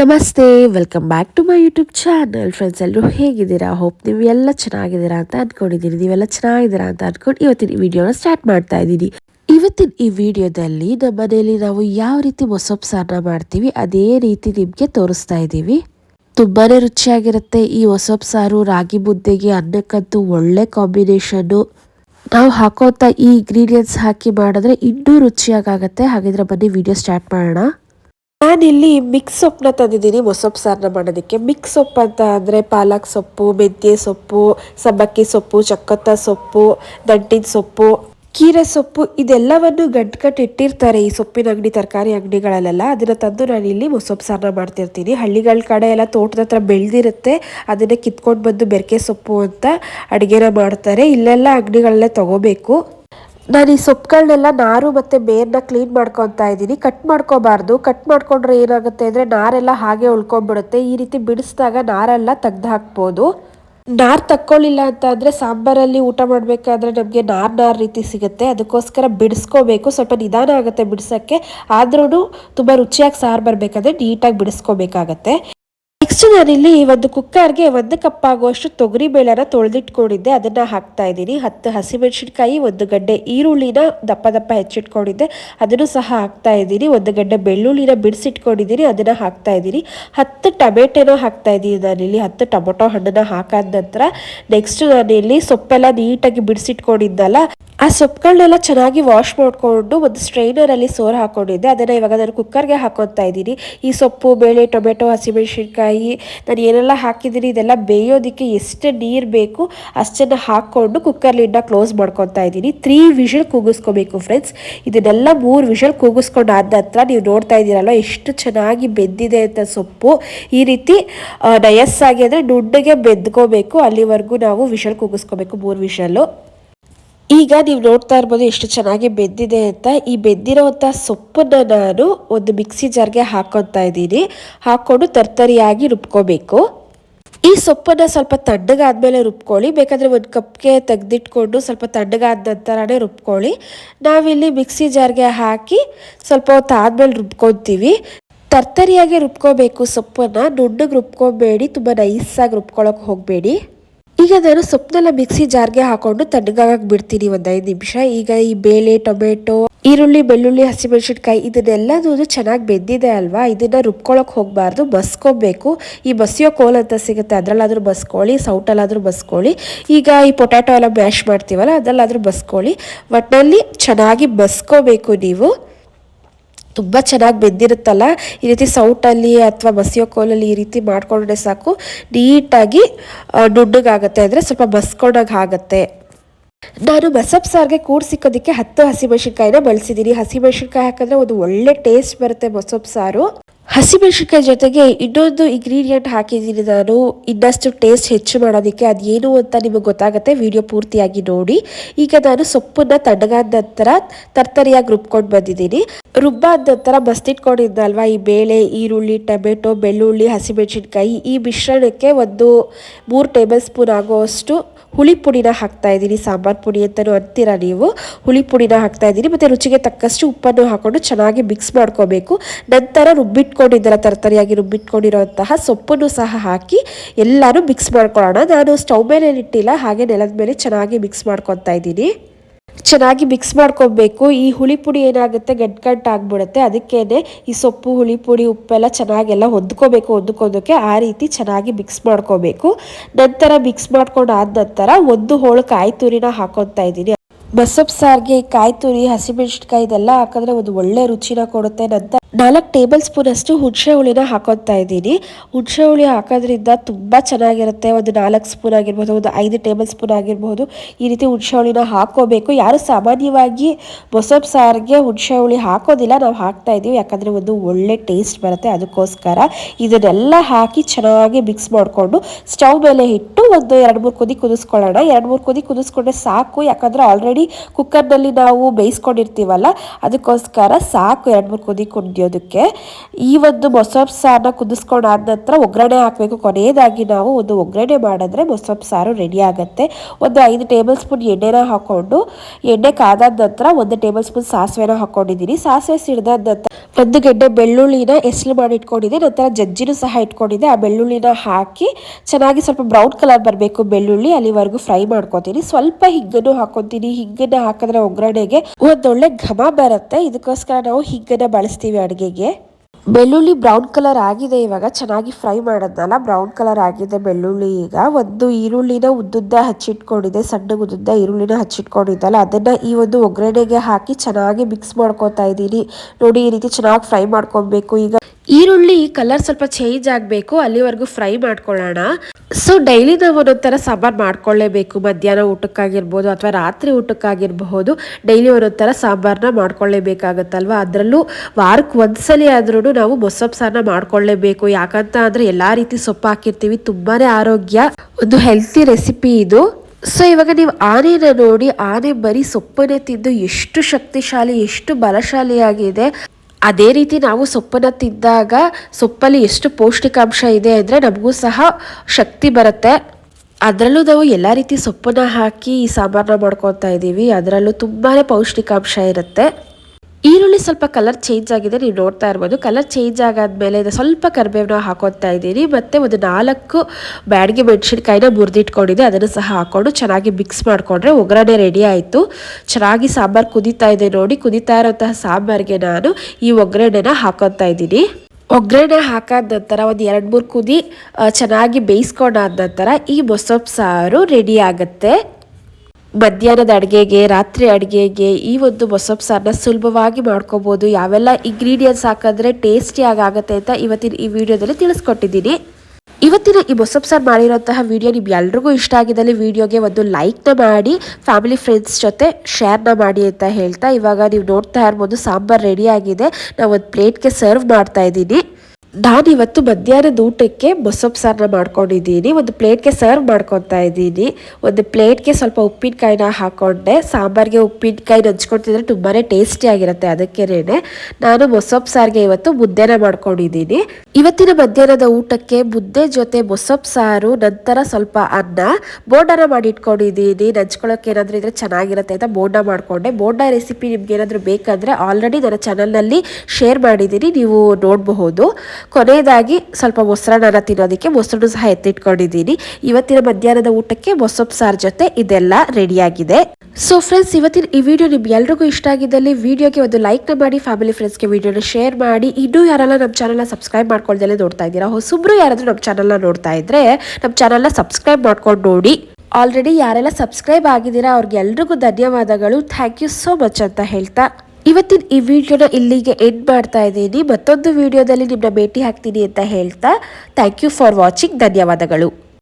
ನಮಸ್ತೆ welcome back to my YouTube channel friends ಎಲ್ಲರೂ ಹೇಗಿದ್ದೀರಾ? ಹೋಪ್ ನೀವು ಎಲ್ಲ ಚೆನ್ನಾಗಿದ್ದೀರಾ ಅಂತ ಅಂದ್ಕೊಂಡಿದ್ದೀನಿ ನೀವೆಲ್ಲ ಚೆನ್ನಾಗಿದ್ದೀರಾ ಅಂತ ಅಂದ್ಕೊಂಡು ಇವತ್ತಿನ ವಿಡಿಯೋನ ಸ್ಟಾರ್ಟ್ ಮಾಡ್ತಾ ಇದ್ದೀನಿ. ಇವತ್ತಿನ ಈ ವಿಡಿಯೋದಲ್ಲಿ ನಮ್ಮ ಮನೆಯಲ್ಲಿ ನಾವು ಯಾವ ರೀತಿ ಮೊಸಪ್ ಸಾರನ್ನ ಮಾಡ್ತೀವಿ, ಅದೇ ರೀತಿ ನಿಮಗೆ ತೋರಿಸ್ತಾ ಇದ್ದೀವಿ. ತುಂಬಾ ರುಚಿಯಾಗಿರುತ್ತೆ ಈ ಹೊಸೊಪ್ ಸಾರು ರಾಗಿ ಮುದ್ದೆಗೆ ಅನ್ನಕ್ಕಂತೂ ಒಳ್ಳೆ ಕಾಂಬಿನೇಷನ್ನು ನಾವು ಹಾಕೋಂಥ ಈ ಇಂಗ್ರೀಡಿಯೆಂಟ್ಸ್ ಹಾಕಿ ಮಾಡಿದ್ರೆ ಇನ್ನೂ ರುಚಿಯಾಗುತ್ತೆ ಹಾಗಿದ್ರೆ ಬನ್ನಿ, ವಿಡಿಯೋ ಸ್ಟಾರ್ಟ್ ಮಾಡೋಣ. ನಾನಿಲ್ಲಿ ಮಿಕ್ಸ್ ಸೊಪ್ಪನ್ನ ತಂದಿದ್ದೀನಿ, ಮೊಸೊಪ್ಪು ಸಾರನ್ನ ಮಾಡೋದಕ್ಕೆ. ಮಿಕ್ಸ್ ಸೊಪ್ಪು ಅಂತ ಅಂದರೆ ಪಾಲಕ್ ಸೊಪ್ಪು, ಮೆಂತ್ಯ ಸೊಪ್ಪು, ಸಬ್ಬಕ್ಕಿ ಸೊಪ್ಪು, ಚಕ್ಕತ್ತ ಸೊಪ್ಪು, ದಂಟಿನ ಸೊಪ್ಪು, ಕೀರೆ ಸೊಪ್ಪು, ಇದೆಲ್ಲವನ್ನು ಗಂಟು ಕಟ್ಟು ಇಟ್ಟಿರ್ತಾರೆ ಈ ಸೊಪ್ಪಿನ ಅಂಗಡಿ, ತರಕಾರಿ ಅಂಗಡಿಗಳಲ್ಲೆಲ್ಲ. ಅದನ್ನು ತಂದು ನಾನು ಇಲ್ಲಿ ಮೊಸೊಪ್ಪು ಸಾರನ್ನ ಮಾಡ್ತಿರ್ತೀನಿ. ಹಳ್ಳಿಗಳ ಕಡೆ ಎಲ್ಲ ತೋಟದ ಹತ್ರ ಬೆಳೆದಿರುತ್ತೆ. ಅದನ್ನೇ ಕಿತ್ಕೊಂಡು ಬಂದು ಬೆರಕೆ ಸೊಪ್ಪು ಅಂತ ಅಡುಗೆನ ಮಾಡ್ತಾರೆ. ಇಲ್ಲೆಲ್ಲ ಅಂಗಡಿಗಳಲ್ಲೇ ತಗೋಬೇಕು. ನಾನು ಈ ಸೊಪ್ಪುಗಳನ್ನೆಲ್ಲ ನಾರು ಮತ್ತು ಬೇರ್ನ ಕ್ಲೀನ್ ಮಾಡ್ಕೊತಾ ಇದ್ದೀನಿ. ಕಟ್ ಮಾಡ್ಕೋಬಾರ್ದು. ಕಟ್ ಮಾಡ್ಕೊಂಡ್ರೆ ಏನಾಗುತ್ತೆ ಅಂದರೆ ನಾರೆಲ್ಲ ಹಾಗೆ ಉಳ್ಕೊಂಡ್ಬಿಡುತ್ತೆ ಈ ರೀತಿ ಬಿಡಿಸಿದಾಗ ನಾರೆಲ್ಲ ತೆಗ್ದು ಹಾಕ್ಬೋದು ನಾರು ತಕ್ಕೊಳ್ಳಿಲ್ಲ ಅಂತ ಅಂದರೆ ಸಾಂಬಾರಲ್ಲಿ ಊಟ ಮಾಡಬೇಕಾದ್ರೆ ನಮಗೆ ನಾರು ನಾರು ರೀತಿ ಸಿಗುತ್ತೆ. ಅದಕ್ಕೋಸ್ಕರ ಬಿಡಿಸ್ಕೋಬೇಕು. ಸ್ವಲ್ಪ ನಿಧಾನ ಆಗುತ್ತೆ ಬಿಡಿಸೋಕ್ಕೆ. ಆದ್ರೂ ತುಂಬ ರುಚಿಯಾಗಿ ಸಾರು ಬರಬೇಕಾದ್ರೆ ನೀಟಾಗಿ ಬಿಡಿಸ್ಕೋಬೇಕಾಗತ್ತೆ. ನೆಕ್ಸ್ಟ್ ನಾನಿಲ್ಲಿ ಒಂದು ಕುಕ್ಕರ್ಗೆ ಒಂದು ಕಪ್ ಆಗುವಷ್ಟು ತೊಗರಿ ಬೇಳೆನ ತೊಳೆದಿಟ್ಕೊಂಡಿದ್ದೆ. ಅದನ್ನು ಹಾಕ್ತಾ ಇದ್ದೀನಿ. ಹತ್ತು ಹಸಿಮೆಣಸಿನ್ಕಾಯಿ, ಒಂದು ಗಡ್ಡೆ ಈರುಳ್ಳಿನ ದಪ್ಪ ದಪ್ಪ ಹೆಚ್ಚಿಟ್ಕೊಂಡಿದ್ದೆ. ಅದನ್ನು ಸಹ ಹಾಕ್ತಾ ಇದ್ದೀನಿ. ಒಂದು ಗಡ್ಡೆ ಬೆಳ್ಳುಳ್ಳಿನ ಬಿಡಿಸಿಟ್ಕೊಂಡಿದ್ದೀನಿ. ಅದನ್ನು ಹಾಕ್ತಾ ಇದ್ದೀನಿ. ಹತ್ತು ಟೊಮೆಟೊನ ಹಾಕ್ತಾ ಇದ್ದೀನಿ ನಾನಿಲ್ಲಿ. ಹತ್ತು ಟೊಮೊಟೊ ಹಣ್ಣನ್ನು ಹಾಕಾದ ನಂತರ, ನೆಕ್ಸ್ಟ್ ನಾನಿಲ್ಲಿ ಸೊಪ್ಪೆಲ್ಲ ನೀಟಾಗಿ ಬಿಡಿಸಿಟ್ಕೊಂಡಿದ್ದಲ್ಲ ಆ ಸೊಪ್ಪುಗಳನ್ನೆಲ್ಲ ಚೆನ್ನಾಗಿ ವಾಶ್ ಮಾಡಿಕೊಂಡು ಒಂದು ಸ್ಟ್ರೈನರಲ್ಲಿ ಸೋರ್ ಹಾಕೊಂಡಿದ್ದೆ. ಅದನ್ನು ಇವಾಗ ನಾನು ಕುಕ್ಕರ್ಗೆ ಹಾಕೊತಾ ಇದ್ದೀನಿ. ಈ ಸೊಪ್ಪು, ಬೇಳೆ, ಟೊಮೆಟೊ, ಹಸಿಮೆಣಸಿನ್ಕಾಯಿ ನಾನು ಏನೆಲ್ಲ ಹಾಕಿದ್ದೀನಿ, ಇದೆಲ್ಲ ಬೇಯೋದಕ್ಕೆ ಎಷ್ಟು ನೀರು ಬೇಕು ಅಷ್ಟನ್ನು ಹಾಕ್ಕೊಂಡು ಕುಕ್ಕರ್ ಕ್ಲೋಸ್ ಮಾಡ್ಕೊತಾ ಇದ್ದೀನಿ. ತ್ರೀ ವಿಷಲ್ ಕೂಗಿಸ್ಕೋಬೇಕು ಫ್ರೆಂಡ್ಸ್ ಇದನ್ನೆಲ್ಲ ಮೂರು ವಿಷಲ್ ಕೂಗಿಸ್ಕೊಂಡು ಆದ ನಂತರ ನೀವು ನೋಡ್ತಾ ಇದ್ದೀರಲ್ಲ ಎಷ್ಟು ಚೆನ್ನಾಗಿ ಬೆಂದಿದೆ ಅಂತ ಸೊಪ್ಪು. ಈ ರೀತಿ ನಯಸ್ಸಾಗಿ ಅಂದರೆ ನುಣ್ಣಗೆ ಬೆದ್ಕೋಬೇಕು. ಅಲ್ಲಿವರೆಗೂ ನಾವು ವಿಷಲ್ ಕೂಗಿಸ್ಕೋಬೇಕು ಮೂರು ವಿಷಲ್ಲು ಈಗ ನೀವು ನೋಡ್ತಾ ಇರ್ಬೋದು ಎಷ್ಟು ಚೆನ್ನಾಗಿ ಬೆಂದಿದೆ ಅಂತ. ಈ ಬೆಂದಿರೋಂಥ ಸೊಪ್ಪನ್ನ ನಾನು ಒಂದು ಮಿಕ್ಸಿ ಜಾರ್ಗೆ ಹಾಕೊತಾ ಇದ್ದೀನಿ. ಹಾಕ್ಕೊಂಡು ತರ್ತರಿಯಾಗಿ ರುಬ್ಕೋಬೇಕು. ಈ ಸೊಪ್ಪನ್ನ ಸ್ವಲ್ಪ ತಣ್ಣಗಾದ್ಮೇಲೆ ರುಬ್ಕೊಳ್ಳಿ. ಬೇಕಾದರೆ ಒಂದು ಕಪ್ಗೆ ತೆಗೆದಿಟ್ಕೊಂಡು ಸ್ವಲ್ಪ ತಣ್ಣಗಾದ ನಂತರನೇ ರುಬ್ಕೊಳ್ಳಿ. ನಾವಿಲ್ಲಿ ಮಿಕ್ಸಿ ಜಾರ್ಗೆ ಹಾಕಿ ಸ್ವಲ್ಪ ಹೊತ್ತು ಆದಮೇಲೆ ರುಬ್ಕೊತೀವಿ ತರ್ತರಿಯಾಗಿ ರುಬ್ಕೋಬೇಕು ಸೊಪ್ಪನ್ನು. ನುಣ್ಣಗೆ ರುಬ್ಕೊಬೇಡಿ. ತುಂಬ ನೈಸಾಗಿ ರುಬ್ಕೊಳ್ಳೋಕೆ ಹೋಗಬೇಡಿ. ಈಗ ನಾನು ಸೊಪ್ಪನ್ನೆಲ್ಲ ಮಿಕ್ಸಿ ಜಾರ್ಗೆ ಹಾಕೊಂಡು ತಣ್ಣಗಾಗಕ್ಕೆ ಬಿಡ್ತೀನಿ ಒಂದು ಐದು ನಿಮಿಷ. ಈಗ ಈ ಬೇಳೆ, ಟೊಮೆಟೊ, ಈರುಳ್ಳಿ, ಬೆಳ್ಳುಳ್ಳಿ, ಹಸಿಮೆಣಸಿನ್ಕಾಯಿ ಇದನ್ನೆಲ್ಲದೂ ಚೆನ್ನಾಗಿ ಬೆಂದಿದೆ ಅಲ್ವಾ? ಇದನ್ನ ರುಬ್ಕೊಳಕ್ ಹೋಗಬಾರ್ದು, ಬಸ್ಕೋಬೇಕು. ಈ ಬಸಿಯೋ ಕೋಲ್ ಅಂತ ಸಿಗುತ್ತೆ, ಅದ್ರಲ್ಲಾದ್ರೂ ಬಸ್ಕೊಳ್ಳಿ, ಸೌಟಲ್ಲಾದ್ರೂ ಬಸ್ಕೊಳ್ಳಿ. ಈಗ ಈ ಪೊಟ್ಯಾಟೊ ಎಲ್ಲ ಮ್ಯಾಶ್ ಮಾಡ್ತೀವಲ್ಲ ಅದ್ರಲ್ಲಾದ್ರೂ ಬಸ್ಕೊಳ್ಳಿ. ಒಟ್ಟಿನಲ್ಲಿ ಚೆನ್ನಾಗಿ ಬಸ್ಕೋಬೇಕು ನೀವು. ತುಂಬ ಚೆನ್ನಾಗಿ ಬೆಂದಿರುತ್ತಲ್ಲ? ಈ ರೀತಿ ಸೌಟಲ್ಲಿ ಅಥವಾ ಬಸಿಯೋ ಕೋಲಲ್ಲಿ ಈ ರೀತಿ ಮಾಡಿಕೊಂಡ್ರೆ ಸಾಕು. ನೀಟಾಗಿ ನುಣ್ಣಗಾಗತ್ತೆ. ಅಂದರೆ ಸ್ವಲ್ಪ ಬಸ್ಕೊಂಡಾಗ ಆಗುತ್ತೆ ನಾನು ಮಸಬ್ ಸಾರಿಗೆ ಕೂಡ್ಸಿಕ್ಕೋದಕ್ಕೆ ಹತ್ತು ಹಸಿಮೆಣಸಿನ್ಕಾಯಿನ ಬಳಸಿದ್ದೀನಿ ಹಸಿಮೆಣಸಿನ್ಕಾಯಿ ಹಾಕಿದ್ರೆ ಒಂದು ಒಳ್ಳೆ ಟೇಸ್ಟ್ ಬರುತ್ತೆ ಮೊಸಪ್ ಸಾರು. ಹಸಿಮೆಣಸಿನ್ಕಾಯಿ ಜೊತೆಗೆ ಇನ್ನೊಂದು ಇಂಗ್ರೀಡಿಯೆಂಟ್ ಹಾಕಿದ್ದೀನಿ ನಾನು. ಇನ್ನಷ್ಟು ಟೇಸ್ಟ್ ಹೆಚ್ಚು ಮಾಡೋದಕ್ಕೆ ಅದೇನು ಅಂತ ನಿಮಗೆ ಗೊತ್ತಾಗುತ್ತೆ. ವಿಡಿಯೋ ಪೂರ್ತಿಯಾಗಿ ನೋಡಿ. ಈಗ ನಾನು ಸೊಪ್ಪನ್ನ ತಣ್ಣಗಾದ ನಂತರ ತರ್ತರಿಯಾಗಿ ರುಬ್ಕೊಂಡು ಬಂದಿದ್ದೀನಿ. ರುಬ್ಬಾದ ನಂತರ ಬಸ್ತಿಟ್ಕೊಂಡಿದ್ದಲ್ವ ಈ ಬೇಳೆ, ಈರುಳ್ಳಿ, ಟೊಮೆಟೊ, ಬೆಳ್ಳುಳ್ಳಿ, ಹಸಿಮೆಣಸಿನ್ಕಾಯಿ ಈ ಮಿಶ್ರಣಕ್ಕೆ ಒಂದು ಮೂರು ಟೇಬಲ್ ಸ್ಪೂನ್ ಆಗುವಷ್ಟು ಹುಳಿ ಪುಡಿನ ಹಾಕ್ತಾ ಇದ್ದೀನಿ, ಸಾಂಬಾರ್ ಪುಡಿ ಅಂತಲೂ ಅಂತೀರ ನೀವು? ಹುಳಿ ಪುಡಿನ ಹಾಕ್ತಾ ಇದ್ದೀನಿ, ಮತ್ತು ರುಚಿಗೆ ತಕ್ಕಷ್ಟು ಉಪ್ಪನ್ನು ಹಾಕೊಂಡು ಚೆನ್ನಾಗಿ ಮಿಕ್ಸ್ ಮಾಡ್ಕೋಬೇಕು. ನಂತರ ರುಬ್ಬಿಟ್ಕೊಂಡಿದ್ದಲ್ಲ ತರತರಿಯಾಗಿ ರುಬ್ಬಿಟ್ಕೊಂಡಿರೋಂತಹ ಸೊಪ್ಪನ್ನು ಸಹ ಹಾಕಿ ಎಲ್ಲರೂ ಮಿಕ್ಸ್ ಮಾಡ್ಕೊಳ್ಳೋಣ. ನಾನು ಸ್ಟವ್ ಮೇಲೆ ಇಟ್ಟಿಲ್ಲ, ಹಾಗೆ ನೆಲದ ಮೇಲೆ ಚೆನ್ನಾಗಿ ಮಿಕ್ಸ್ ಮಾಡ್ಕೊತಾ ಇದ್ದೀನಿ. ಚೆನ್ನಾಗಿ ಮಿಕ್ಸ್ ಮಾಡ್ಕೊಬೇಕು. ಈ ಹುಳಿ ಪುಡಿ ಏನಾಗುತ್ತೆ ಗಂಟು ಗಂಟು ಆಗ್ಬಿಡುತ್ತೆ. ಅದಕ್ಕೇನೆ ಈ ಸೊಪ್ಪು, ಹುಳಿ ಪುಡಿ, ಉಪ್ಪೆಲ್ಲ ಚೆನ್ನಾಗೆಲ್ಲ ಹೊಂದ್ಕೋಬೇಕು. ಹೊಂದ್ಕೋದಕ್ಕೆ ಆ ರೀತಿ ಚೆನ್ನಾಗಿ ಮಿಕ್ಸ್ ಮಾಡ್ಕೋಬೇಕು. ನಂತರ ಮಿಕ್ಸ್ ಮಾಡ್ಕೊಂಡು ಆದ ನಂತರ ಒಂದು ಹೋಳು ಕಾಯಿ ತುರಿನ ಹಾಕೊತಾ ಇದ್ದೀನಿ. ಬಸಪ್ ಸಾರಿಗೆ ಕಾಯಿ ತುರಿ, ಹಸಿಮೆಣಸಿನ್ಕಾಯಿ ಇದೆಲ್ಲ ಹಾಕಿದ್ರೆ ಒಂದು ಒಳ್ಳೆ ರುಚಿನ ಕೊಡುತ್ತೆ. ನಂತರ ನಾಲ್ಕು ಟೇಬಲ್ ಸ್ಪೂನ್ ಅಷ್ಟು ಹುಣಸೆ ಹುಳಿನ ಹಾಕೋತಾ ಇದ್ದೀನಿ. ಹುಣಸೆ ಹುಳಿ ಹಾಕೋದ್ರಿಂದ ತುಂಬ ಚೆನ್ನಾಗಿರುತ್ತೆ. ಒಂದು ನಾಲ್ಕು ಸ್ಪೂನ್ ಆಗಿರ್ಬೋದು, ಒಂದು ಐದು ಟೇಬಲ್ ಸ್ಪೂನ್ ಆಗಿರ್ಬೋದು. ಈ ರೀತಿ ಹುಣಸೆ ಹುಳಿನ ಹಾಕೋಬೇಕು. ಯಾರು ಸಾಮಾನ್ಯವಾಗಿ ಮೊಸಪ್ ಸಾರಿಗೆ ಹುಣಸೆ ಹುಳಿ ಹಾಕೋದಿಲ್ಲ. ನಾವು ಹಾಕ್ತಾ ಇದ್ದೀವಿ. ಯಾಕಂದರೆ ಒಂದು ಒಳ್ಳೆ ಟೇಸ್ಟ್ ಬರುತ್ತೆ. ಅದಕ್ಕೋಸ್ಕರ ಇದನ್ನೆಲ್ಲ ಹಾಕಿ ಚೆನ್ನಾಗಿ ಮಿಕ್ಸ್ ಮಾಡಿಕೊಂಡು ಸ್ಟವ್ ಮೇಲೆ ಇಟ್ಟು ಒಂದು ಎರಡು ಮೂರು ಕುದಿ ಕುದಿಸ್ಕೊಳ್ಳೋಣ. ಎರಡು ಮೂರು ಕುದಿ ಕುದಿಸ್ಕೊಂಡ್ರೆ ಸಾಕು. ಯಾಕಂದರೆ ಆಲ್ರೆಡಿ ಕುಕ್ಕರ್ನಲ್ಲಿ ನಾವು ಬೇಯಿಸ್ಕೊಂಡಿರ್ತೀವಲ್ಲ, ಅದಕ್ಕೋಸ್ಕರ ಸಾಕು. ಎರಡು ಮೂರು ಕುದಿ ಕುಡ್ ಕುದಿಯೋದಕ್ಕೆ ಈ ಒಂದು ಮೊಸಪ್ ಸಾರನ್ನ ಕುದಿಸ್ಕೊಂಡು ಆದ ನಂತರ ಒಗ್ಗರಣೆ ಹಾಕಬೇಕು. ಕೊನೆಯದಾಗಿ ನಾವು ಒಂದು ಒಗ್ಗರಣೆ ಮಾಡಿದ್ರೆ ಮೊಸಪ್ ಸಾರು ರೆಡಿ ಆಗುತ್ತೆ. ಒಂದು ಐದು ಟೇಬಲ್ ಸ್ಪೂನ್ ಎಣ್ಣೆನ ಹಾಕೊಂಡು, ಎಣ್ಣೆ ಕಾದಾದ ನಂತರ ಒಂದು ಟೇಬಲ್ ಸ್ಪೂನ್ ಸಾಸಿವೆನ ಹಾಕೊಂಡಿದ್ದೀನಿ ಸಾಸಿವೆ ಸಿಡ್ದಾದ ನಂತರ ಒಂದು ಗೆಡ್ಡೆ ಬೆಳ್ಳುಳ್ಳಿನ ಎಸ್ಲು ಮಾಡಿ ಇಟ್ಕೊಂಡಿದ್ದೆ. ನಂತರ ಜಜ್ಜಿನೂ ಸಹ ಇಟ್ಕೊಂಡಿದ್ದೆ. ಆ ಬೆಳ್ಳುಳ್ಳಿನ ಹಾಕಿ ಚೆನ್ನಾಗಿ ಸ್ವಲ್ಪ ಬ್ರೌನ್ ಕಲರ್ ಬರಬೇಕು ಬೆಳ್ಳುಳ್ಳಿ. ಅಲ್ಲಿವರೆಗೂ ಫ್ರೈ ಮಾಡ್ಕೊತೀನಿ. ಸ್ವಲ್ಪ ಹಿಗ್ಗನ್ನು ಹಾಕೊತೀನಿ. ಹಿಗ್ಗನ್ನ ಹಾಕಿದ್ರೆ ಒಗ್ಗರಣೆಗೆ ಒಂದೊಳ್ಳೆ ಘಮ ಬರುತ್ತೆ. ಇದಕ್ಕೋಸ್ಕರ ನಾವು ಹಿಗ್ಗನ್ನ ಬಳಸ್ತೀವಿ ಅಡುಗೆಗೆ. ಬೆಳ್ಳುಳ್ಳಿ ಬ್ರೌನ್ ಕಲರ್ ಆಗಿದೆ ಇವಾಗ, ಚೆನ್ನಾಗಿ ಫ್ರೈ ಮಾಡೋದ್ನಲ್ಲ ಬ್ರೌನ್ ಕಲರ್ ಆಗಿದೆ ಬೆಳ್ಳುಳ್ಳಿ ಈಗ. ಒಂದು ಈರುಳ್ಳಿನ ಉದ್ದುದ್ದ ಹಚ್ಚಿಟ್ಕೊಂಡಿದೆ ಸಣ್ಣ ಉದ್ದುದ್ದ ಈರುಳ್ಳಿನ ಹಚ್ಚಿಟ್ಕೊಂಡಿದ್ದಲ್ಲ, ಅದನ್ನ ಈ ಒಂದು ಒಗ್ಗರಣೆಗೆ ಹಾಕಿ ಚೆನ್ನಾಗಿ ಮಿಕ್ಸ್ ಮಾಡ್ಕೊತಾ ಇದ್ದೀನಿ. ನೋಡಿ, ಈ ರೀತಿ ಚೆನ್ನಾಗಿ ಫ್ರೈ ಮಾಡ್ಕೊಬೇಕು. ಈಗ ಈರುಳ್ಳಿ ಕಲರ್ ಸ್ವಲ್ಪ ಚೇಂಜ್ ಆಗಬೇಕು, ಅಲ್ಲಿವರೆಗೂ ಫ್ರೈ ಮಾಡ್ಕೊಳ್ಳೋಣ. ಸೊ ಡೈಲಿ ನಾವು ಒಂದೊಂಥರ ಸಾಂಬಾರು ಮಾಡ್ಕೊಳ್ಳೇಬೇಕು. ಮಧ್ಯಾಹ್ನ ಊಟಕ್ಕಾಗಿರ್ಬೋದು ಅಥವಾ ರಾತ್ರಿ ಊಟಕ್ಕಾಗಿರಬಹುದು ಡೈಲಿ ಒಂದೊಂಥರ ಸಾಂಬಾರನ್ನ ಮಾಡ್ಕೊಳ್ಳೇಬೇಕಾಗತ್ತಲ್ವ? ಅದರಲ್ಲೂ ವಾರಕ್ಕೆ ಒಂದ್ಸಲಿ ಆದ್ರೂ ನಾವು ಮೊಸಪ್ ಸಾರನ್ನ ಮಾಡ್ಕೊಳ್ಳೇಬೇಕು. ಯಾಕಂತ ಅಂದರೆ ಎಲ್ಲ ರೀತಿ ಸೊಪ್ಪು ಹಾಕಿರ್ತೀವಿ ತುಂಬಾ ಆರೋಗ್ಯ, ಒಂದು ಹೆಲ್ತಿ ರೆಸಿಪಿ ಇದು. ಸೊ ಇವಾಗ ನೀವು ಆನೆನ ನೋಡಿ, ಆನೆ ಬರೀ ಸೊಪ್ಪನ್ನೇ ತಿಂದು ಎಷ್ಟು ಶಕ್ತಿಶಾಲಿ, ಎಷ್ಟು ಬಲಶಾಲಿಯಾಗಿದೆ. ಅದೇ ರೀತಿ ನಾವು ಸೊಪ್ಪನ್ನು ತಿಂದಾಗ ಸೊಪ್ಪಲ್ಲಿ ಎಷ್ಟು ಪೌಷ್ಟಿಕಾಂಶ ಇದೆ ಅಂದರೆ ನಮಗೂ ಸಹ ಶಕ್ತಿ ಬರುತ್ತೆ. ಅದರಲ್ಲೂ ನಾವು ಎಲ್ಲ ರೀತಿ ಸೊಪ್ಪನ್ನು ಹಾಕಿ ಈ ಸಾಂಬಾರನ್ನ ಮಾಡ್ಕೊತಾ ಇದ್ದೀವಿ ಅದರಲ್ಲೂ ತುಂಬಾ ಪೌಷ್ಟಿಕಾಂಶ ಇರುತ್ತೆ. ಈರುಳ್ಳಿ ಸ್ವಲ್ಪ ಕಲರ್ ಚೇಂಜ್ ಆಗಿದೆ, ನೀವು ನೋಡ್ತಾ ಇರ್ಬೋದು. ಕಲರ್ ಚೇಂಜ್ ಆಗಾದ್ಮೇಲೆ ಇದು ಸ್ವಲ್ಪ ಕರಿಬೇವನ್ನ ಹಾಕೋತಾ ಇದ್ದೀನಿ ಮತ್ತು ಒಂದು ನಾಲ್ಕು ಬ್ಯಾಡಿಗೆ ಮೆಣಸಿನ್ಕಾಯಿನ ಮುರಿದಿಟ್ಕೊಂಡಿದ್ದೆ ಅದನ್ನು ಸಹ ಹಾಕ್ಕೊಂಡು ಚೆನ್ನಾಗಿ ಮಿಕ್ಸ್ ಮಾಡಿಕೊಂಡ್ರೆ ಒಗ್ಗರಣೆ ರೆಡಿ ಆಯಿತು. ಚೆನ್ನಾಗಿ ಸಾಂಬಾರು ಕುದೀತಾ ಇದೆ ನೋಡಿ. ಕುದೀತಾ ಇರೋಂತಹ ಸಾಂಬಾರಿಗೆ ನಾನು ಈ ಒಗ್ಗರಣೆನ ಹಾಕೋತಾ ಇದ್ದೀನಿ. ಒಗ್ಗರಣೆ ಹಾಕಾದ ನಂತರ ಒಂದು ಎರಡು ಮೂರು ಕುದಿ ಚೆನ್ನಾಗಿ ಬೇಯಿಸ್ಕೊಂಡಾದ ನಂತರ ಈ ಮೊಸಪ್ ಸಾರು ರೆಡಿ ಆಗುತ್ತೆ. ಮಧ್ಯಾಹ್ನದ ಅಡುಗೆಗೆ, ರಾತ್ರಿ ಅಡುಗೆಗೆ ಈ ಒಂದು ಮೊಸಪ್ ಸಾರನ್ನ ಸುಲಭವಾಗಿ ಮಾಡ್ಕೋಬೋದು. ಯಾವೆಲ್ಲ ಇಂಗ್ರೀಡಿಯೆಂಟ್ಸ್ ಹಾಕಿದ್ರೆ ಟೇಸ್ಟಿಯಾಗಿ ಆಗುತ್ತೆ ಅಂತ ಇವತ್ತಿನ ಈ ವಿಡಿಯೋದಲ್ಲಿ ತಿಳಿಸ್ಕೊಟ್ಟಿದ್ದೀನಿ. ಇವತ್ತಿನ ಈ ಮೊಸಪ್ ಸಾರು ಮಾಡಿರೋಂತಹ ವಿಡಿಯೋ ನಿಮ್ಗೆ ಎಲ್ರಿಗೂ ಇಷ್ಟ ಆಗಿದ್ದಲ್ಲಿ ವಿಡಿಯೋಗೆ ಒಂದು ಲೈಕ್ನ ಮಾಡಿ ಫ್ಯಾಮಿಲಿ ಫ್ರೆಂಡ್ಸ್ ಜೊತೆ ಶೇರ್ನ ಮಾಡಿ ಅಂತ ಹೇಳ್ತಾ ಇವಾಗ ನೀವು ನೋಡ್ತಾ ಇರ್ಬೋದು, ಸಾಂಬಾರು ರೆಡಿ ಆಗಿದೆ. ನಾವು ಒಂದು ಪ್ಲೇಟ್ಗೆ ಸರ್ವ್ ಮಾಡ್ತಾ ಇದ್ದೀನಿ. ನಾನಿವತ್ತು ಮಧ್ಯಾಹ್ನದ ಊಟಕ್ಕೆ ಮೊಸೊಪ್ಪು ಸಾರನ್ನ ಮಾಡ್ಕೊಂಡಿದ್ದೀನಿ. ಒಂದು ಪ್ಲೇಟ್ಗೆ ಸರ್ವ್ ಮಾಡ್ಕೊತಾ ಇದ್ದೀನಿ. ಒಂದು ಪ್ಲೇಟ್ಗೆ ಸ್ವಲ್ಪ ಉಪ್ಪಿನಕಾಯಿನ ಹಾಕ್ಕೊಂಡೆ ಸಾಂಬಾರಿಗೆ ಉಪ್ಪಿನಕಾಯಿ ನಂಚ್ಕೊತಿದ್ರೆ ತುಂಬಾ ಟೇಸ್ಟಿ ಆಗಿರುತ್ತೆ ಅದಕ್ಕೇನೆ ನಾನು ಮೊಸೊಪ್ಪು ಸಾರಿಗೆ ಇವತ್ತು ಮುದ್ದೆನ ಮಾಡ್ಕೊಂಡಿದ್ದೀನಿ. ಇವತ್ತಿನ ಮಧ್ಯಾಹ್ನದ ಊಟಕ್ಕೆ ಮುದ್ದೆ ಜೊತೆ ಮೊಸೊಪ್ಪು ಸಾರು, ನಂತರ ಸ್ವಲ್ಪ ಅನ್ನ, ಬೋಂಡನ ಮಾಡಿ ಇಟ್ಕೊಂಡಿದ್ದೀನಿ ನಂಚ್ಕೊಳ್ಳೋಕೆ ಏನಾದರೂ ಇದ್ರೆ ಚೆನ್ನಾಗಿರುತ್ತೆ ಅಂತ ಬೋಂಡ ಮಾಡಿಕೊಂಡೆ. ಬೋಂಡ ರೆಸಿಪಿ ನಿಮ್ಗೆ ಏನಾದರೂ ಬೇಕಂದರೆ ಆಲ್ರೆಡಿ ನನ್ನ ಚಾನಲ್ನಲ್ಲಿ ಶೇರ್ ಮಾಡಿದ್ದೀನಿ. ನೀವು ನೋಡಬಹುದು. ಕೊನೆಯದಾಗಿ ಸ್ವಲ್ಪ ಮೊಸರನ್ನ ತಿನ್ನೋದಕ್ಕೆ ಮೊಸರು ಸಹ ಎತ್ತಿಟ್ಕೊಂಡಿದ್ದೀನಿ. ಇವತ್ತಿನ ಮಧ್ಯಾಹ್ನದ ಊಟಕ್ಕೆ ಮೊಸಪ್ ಸಾರ್ ಜೊತೆ ಇದೆಲ್ಲ ರೆಡಿಯಾಗಿದೆ. ಸೊ ಫ್ರೆಂಡ್ಸ್ ಇವತ್ತಿನ ಈ ವಿಡಿಯೋ ನಿಮ್ಗೆ ಎಲ್ರಿಗೂ ಇಷ್ಟ ಆಗಿದ್ದಲ್ಲಿ ವಿಡಿಯೋಗೆ ಒಂದು ಲೈಕ್ನ ಮಾಡಿ ಫ್ಯಾಮಿಲಿ ಫ್ರೆಂಡ್ಸ್ಗೆ ವಿಡಿಯೋನ ಶೇರ್ ಮಾಡಿ. ಇನ್ನೂ ಯಾರೆಲ್ಲ ನಮ್ಮ ಚಾನಲ್ನ ಸಬ್ಸ್ಕ್ರೈಬ್ ಮಾಡ್ಕೊಳ್ದಲ್ಲೇ ನೋಡ್ತಾ ಇದ್ದೀರಾ, ಹೊಸಬ್ರು ಯಾರಾದರೂ ನಮ್ಮ ಚಾನಲ್ನ ನೋಡ್ತಾ ಇದ್ರೆ ನಮ್ಮ ಚಾನಲ್ನ ಸಬ್ಸ್ಕ್ರೈಬ್ ಮಾಡ್ಕೊಂಡು ನೋಡಿ. ಆಲ್ರೆಡಿ ಯಾರೆಲ್ಲ ಸಬ್ಸ್ಕ್ರೈಬ್ ಆಗಿದ್ದೀರಾ ಅವ್ರಿಗೆಲ್ರಿಗೂ ಧನ್ಯವಾದಗಳು. ಥ್ಯಾಂಕ್ ಯು ಸೋ ಮಚ್ ಅಂತ ಹೇಳ್ತಾ ಇವತ್ತಿನ ಈ ವಿಡಿಯೋನ ಇಲ್ಲಿಗೆ ಎಂಡ್ ಮಾಡ್ತಾ ಇದ್ದೀನಿ. ಮತ್ತೊಂದು ವಿಡಿಯೋದಲ್ಲಿ ನಿಮ್ಮನ್ನ ಭೇಟಿ ಹಾಕ್ತೀನಿ ಅಂತ ಹೇಳ್ತಾ ಥ್ಯಾಂಕ್ ಯು ಫಾರ್ ವಾಚಿಂಗ್ ಧನ್ಯವಾದಗಳು.